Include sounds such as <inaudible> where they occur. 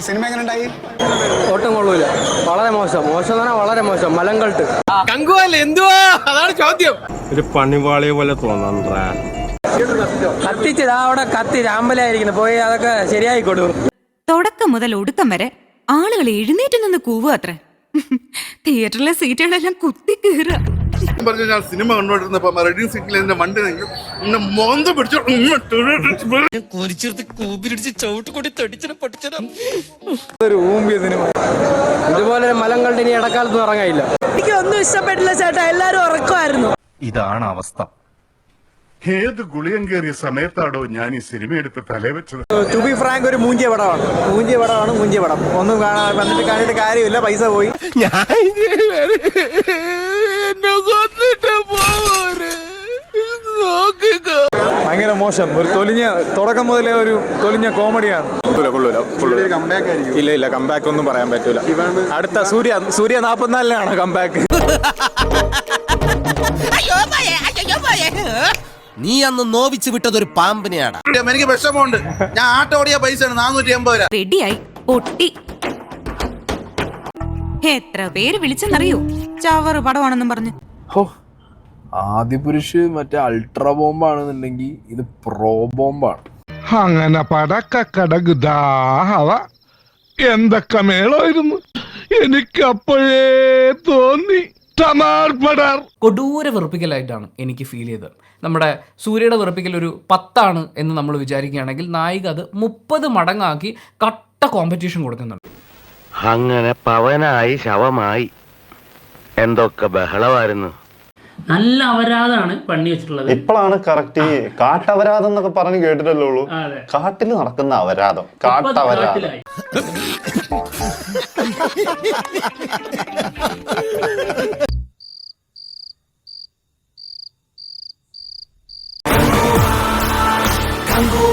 Cinema എങ്ങനെയുണ്ടായി ഒട്ടും കൊള്ളൂല. വളരെ മോശം. മോശം എന്ന് വളരെ മോശം. മലങ്കൾട്ട് കങ്കുവല്ലേ എന്തുവാ? അതാണ് ചോദ്യം. ഒരു പണിവാളിയെ പോലെ തോന്നണ്ടാ? കത്തിച്ചത് അവിടെ കത്തി രാമ്പലായിരിക്കുന്നു പോയി അതൊക്കെ ശരിയായി കൊടു. തുടക്കം മുതൽ ഒടുക്കം വരെ ആളുകൾ എഴുന്നേറ്റ് നിന്ന് കൂവുക അത്ര. തിയേറ്ററിലെ <laughs> സീറ്റുകളെല്ലാം കുത്തി കീറുക. പറഞ്ഞു ഞാൻ സിനിമ കണ്ടോണ്ടിരുന്നപ്പോ റെഡിങ് സീറ്റിൽ എന്റെ വണ്ടി നിൽക്കും എന്നെ മോന്ത പിടിച്ചു. ഇതുപോലെ മലം കണ്ട് ഇനി ഇടക്കാലത്ത് ഇറങ്ങായില്ല എനിക്ക് ഒന്നും ഇഷ്ടപ്പെട്ടില്ല ചേട്ടാ. എല്ലാരും ഉറക്കമായിരുന്നു. ഇതാണ് അവസ്ഥ. ഏത് ഗുളിയം കയറിയ സമയത്താണോ ഞാൻ ഈ സിനിമ എടുത്ത് തലവെച്ചത്? ടു ബി ഫ്രാങ്ക് ഒരു മൂഞ്ചിയ പടമാണ്. മൂഞ്ചിയ പടമാണ് മൂഞ്ചിയ പടം. ഒന്നും കാണാൻ വന്നിട്ട് കാണിയിട്ട് കാര്യമില്ല. പൈസ പോയി. ഭയങ്കര മോശം. ഒരു തൊലിഞ്ഞ തുടക്കം മുതലേ ഒരു തൊലിഞ്ഞ കോമഡിയാണ്. ഇല്ല ഇല്ല കമ്പാക്ക് ഒന്നും പറയാൻ പറ്റൂല. അടുത്ത സൂര്യ സൂര്യ നാപ്പത്തിനാലിനാണ് കമ്പാക്ക് നീ അന്ന് നോവിച്ച് വിട്ടത് ഒരു പാമ്പിനെയാണ് എനിക്ക് വിഷമമുണ്ട്. ഞാൻ ആട്ടോടിയ പൈസ നാനൂറ്റി രൂപ. റെഡിയായി പൊട്ടി. എത്ര പേര് വിളിച്ചെന്നറിയോ? ചവറ് പടമാണെന്നും പറഞ്ഞു. ഹോ ആദിപുരുഷ് മറ്റേ അൾട്രാ ബോംബാണെന്നുണ്ടെങ്കിൽ ഇത് പ്രോ ബോംബാണ്. അങ്ങനെ പടക്കടകുദാഹവ എന്തൊക്കെ മേളായിരുന്നു എനിക്ക് അപ്പോഴേ തോന്നി കൊടൂര വെറുപ്പിക്കലായിട്ടാണ് എനിക്ക് ഫീൽ ചെയ്തത്. നമ്മുടെ സൂര്യയുടെ വെറുപ്പിക്കൽ ഒരു പത്താണ് എന്ന് നമ്മൾ വിചാരിക്കുകയാണെങ്കിൽ നായിക അത് മുപ്പത് മടങ്ങാക്കി കട്ട കോമ്പറ്റീഷൻ കൊടുക്കുന്നുണ്ട്. അങ്ങനെ പവനായി ശവമായി. എന്തൊക്കെ ബഹളമായിരുന്നു. നല്ല അപരാധമാണ് പണി വെച്ചിട്ടുള്ളത്. ഇപ്പോഴാണ് കറക്റ്റ് ഈ കാട്ടവരാധം എന്നൊക്കെ പറഞ്ഞ് കേട്ടിട്ടല്ലേ ഉള്ളൂ. കാട്ടിൽ നടക്കുന്ന അപരാധം. കാട്ടവരാധം കങ്കു